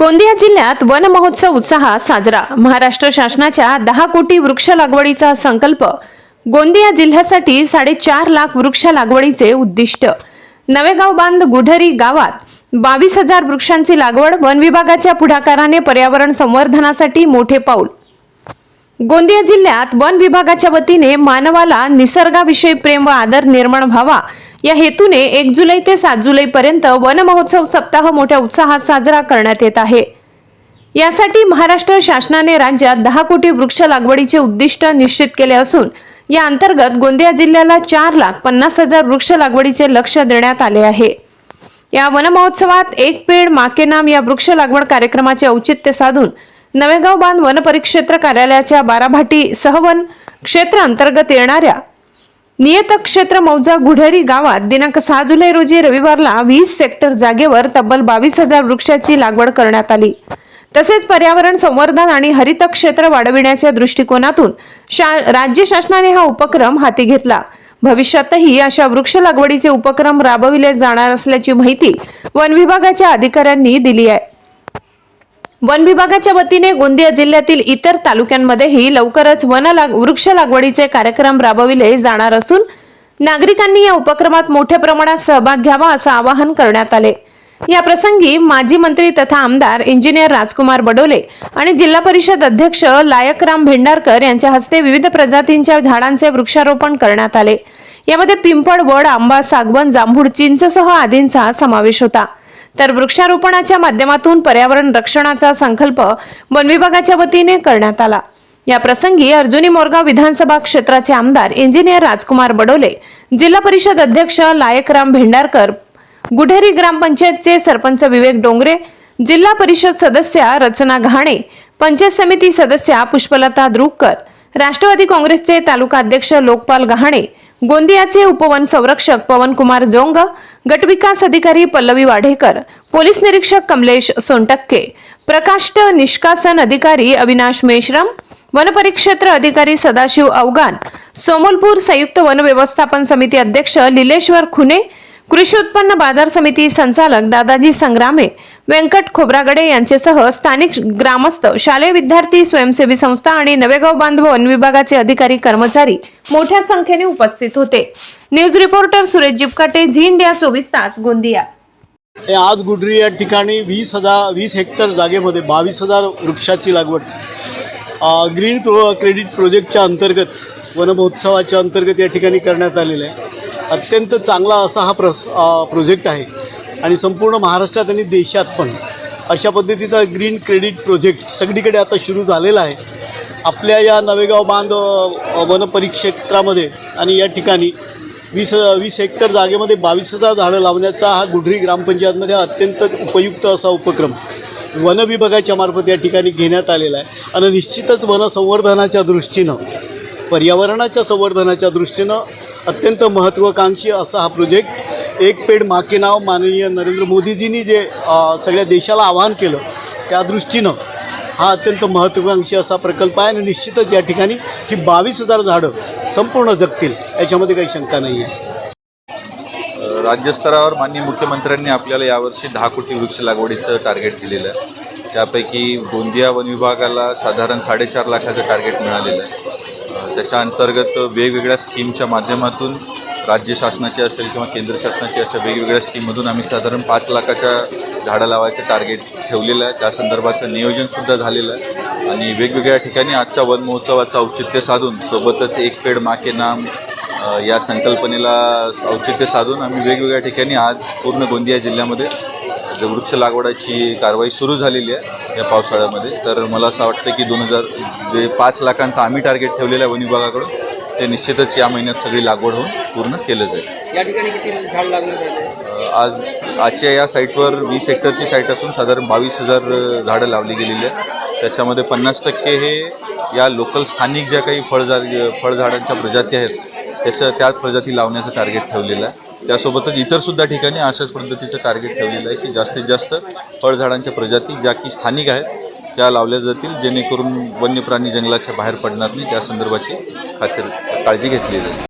गोंदिया जिल्ह्यात वन महोत्सव उत्साहात साजरा. महाराष्ट्र शासनाच्या दहा कोटी वृक्ष लागवडीचा संकल्प गोंदिया जिल्ह्यासाठी साडेचार लाख वृक्ष लागवडीचे उद्दिष्ट. नवेगाव बांध गुढरी गावात बावीस हजार वृक्षांची लागवड वन विभागाच्या पुढाकाराने पर्यावरण संवर्धनासाठी मोठे पाऊल. गोंदिया जिल्ह्यात वन विभागाच्या वतीने मानवाला निसर्गाविषयी प्रेम व आदर निर्माण व्हावा या हेतूने एक जुलै ते सात जुलै पर्यंत वन महोत्सव सप्ताह मोठ्या उत्साहात साजरा करण्यात येत आहे. यासाठी महाराष्ट्र शासनाने राज्यात दहा कोटी वृक्ष लागवडीचे उद्दिष्ट निश्चित केले असून या अंतर्गत गोंदिया जिल्ह्याला चार लाख पन्नास हजार वृक्ष लागवडीचे लक्ष देण्यात आले आहे. या वनमहोत्सवात एक पेड माके नाम या वृक्ष लागवड कार्यक्रमाचे औचित्य साधून नवेगाव बांध वन परिक्षेत्र कार्यालयाच्या बाराभाटी सहवन क्षेत्र अंतर्गत येणाऱ्या नियतक्षेत्र मौजा गुढेरी गावात दिनांक सहा जुलै रोजी रविवारला वीस सेक्टर जागेवर तब्बल बावीस हजार वृक्षाची लागवड करण्यात आली. तसेच पर्यावरण संवर्धन आणि हरित क्षेत्र वाढविण्याच्या दृष्टिकोनातून शा राज्य शासनाने हा उपक्रम हाती घेतला. भविष्यातही अशा वृक्ष लागवडीचे उपक्रम राबविले जाणार असल्याची माहिती वन विभागाच्या अधिकाऱ्यांनी दिली आहे. वन विभागाच्या वतीने गोंदिया जिल्ह्यातील इतर तालुक्यांमध्येही लवकरच वन लाग वृक्ष लागवडीचे कार्यक्रम राबविले जाणार असून नागरिकांनी या उपक्रमात मोठ्या प्रमाणात सहभाग घ्यावा असं आवाहन करण्यात आले. या प्रसंगी माजी मंत्री तथा आमदार इंजिनियर राजकुमार बडोले आणि जिल्हा परिषद अध्यक्ष लायकराम भेंडारकर यांच्या हस्ते विविध प्रजातींच्या झाडांचे वृक्षारोपण करण्यात आले. यामध्ये पिंपळ वड आंबा सागवन जांभूळ चिंचसह आदींचा समावेश होता. तर वृक्षारोपणाच्या माध्यमातून पर्यावरण रक्षणाचा संकल्प वन विभागाच्या वतीने करण्यात आला. या प्रसंगी अर्जुनी मोरगाव विधानसभा क्षेत्राचे आमदार इंजिनियर राजकुमार बडोले जिल्हा परिषद अध्यक्ष लायकराम भेंडारकर गुढेरी ग्रामपंचायतचे सरपंच विवेक डोंगरे जिल्हा परिषद सदस्या रचना घाणे पंचायत समिती सदस्या पुष्पलता द्रुककर राष्ट्रवादी काँग्रेसचे तालुका अध्यक्ष लोकपाल गहाणे गोंदियाचे उपवन संरक्षक पवनकुमार जोंग गटविकास अधिकारी पल्लवी वाढेकर पोलीस निरीक्षक कमलेश सोनटक्के प्रकाष्ट निष्कासन अधिकारी अविनाश मेश्रम वनपरिक्षेत्र अधिकारी सदाशिव अवगान सोमलपूर संयुक्त वन व्यवस्थापन समिती अध्यक्ष लिलेश्वर खुने कृषी उत्पन्न बाजार समिती संचालक दादाजी संग्रामे व्यंकट खोब्रागडे यांचेसह स्थानिक ग्रामस्थ शालेय विद्यार्थी स्वयंसेवी संस्था आणि नवेगाव बांधव वन विभागाचे अधिकारी कर्मचारी मोठ्या संख्येने उपस्थित होते. News reporter Suresh Jipkate Zee India चोवीस तास गोंदिया. हे आज गुडरी या ठिकाणी वीस हजार वीस हेक्टर जागेमध्ये बावीस हजार वृक्षाची लागवड. ग्रीन प्रो क्रेडिट प्रोजेक्टच्या अंतर्गत वनमहोत्सवाच्या अंतर्गत या ठिकाणी करण्यात आलेलं आहे. अत्यंत चांगला असा हा प्रस प्रोजेक्ट आहे. आणि संपूर्ण महाराष्ट्रात आणि देशात पण अशा पद्धतीचा ग्रीन क्रेडिट प्रोजेक्ट सगळीकडे आता सुरू झालेला आहे. आपल्या या नवेगाव बांध वनपरिक्षेत्रामध्ये वन परिक्षेत्रामध्ये आणि या ठिकाणी वीस वीस हेक्टर जागेमध्ये बावीस हजार झाडं लावण्याचा हा गुढरी ग्रामपंचायतमध्ये अत्यंत उपयुक्त असा उपक्रम वन विभागाच्या मार्फत या ठिकाणी घेण्यात आलेला आहे. आणि निश्चितच वनसंवर्धनाच्या दृष्टीनं पर्यावरणाच्या संवर्धनाच्या दृष्टीनं अत्यंत महत्त्वाकांक्षी असा हा प्रोजेक्ट एक पेड माके नाव माननीय नरेंद्र मोदीजींनी जे सगळ्या देशाला आवाहन केलं त्या दृष्टीनं हा अत्यंत महत्त्वाकांक्षी असा प्रकल्प आहे आणि निश्चितच या ठिकाणी ही बावीस हजार झाडं संपूर्ण जगतील याच्यामध्ये काही शंका नाही आहे राज्यस्तरावर माननीय मुख्यमंत्र्यांनी आपल्याला यावर्षी दहा कोटी वृक्ष लागवडीचं टार्गेट दिलेलं आहे. त्यापैकी गोंदिया वन विभागाला साधारण साडेचार लाखाचं टार्गेट मिळालेलं आहे. त्याच्या अंतर्गत वेगवेगळ्या स्कीमच्या माध्यमातून राज्य शासनाची असेल किंवा केंद्र शासनाची अशा वेगवेगळ्या स्कीममधून आम्ही साधारण पाच लाखाच्या झाडं लावायचं टार्गेट ठेवलेलं आहे. त्या संदर्भाचं नियोजनसुद्धा झालेलं आहे. आणि वेगवेगळ्या ठिकाणी आजच्या वन महोत्सवाचं औचित्य साधून सोबतच एक पेड माके नाम या संकल्पनेला औचित्य साधून आम्ही वेगवेगळ्या ठिकाणी आज पूर्ण गोंदिया जिल्ह्यामध्ये जे वृक्ष लागवडाची कारवाई सुरू झालेली आहे या पावसाळ्यामध्ये. तर मला असं वाटतं की दोन हजार जे पाच लाखांचं आम्ही टार्गेट ठेवलेलं आहे वन विभागाकडून ते निश्चितच या महिन्यात सगळी लागवड होऊन पूर्ण केलं जाईल. या ठिकाणी किती झाड लागले आज आजच्या या साईटवर वीस हेक्टरची साईट असून साधारण बावीस हजार झाडं लावली गेलेली आहेत. त्याच्यामध्ये पन्नास टक्के हे या लोकल स्थानिक ज्या काही फळझा फळझाडांच्या प्रजाती आहेत त्याचं त्याच प्रजाती लावण्याचं टार्गेट ठेवलेलं आहे. त्यासोबतच इतरसुद्धा ठिकाणी अशाच पद्धतीचं टार्गेट ठेवलेलं आहे की जास्तीत जास्त फळझाडांच्या प्रजाती ज्या की स्थानिक आहेत त्या लावल्या जातील? जेणेकरून वन्य प्राणी जंगलाच्या बाहेर पडणार नाही त्या संदर्भाची खात्री काळजी घेतली जाईल.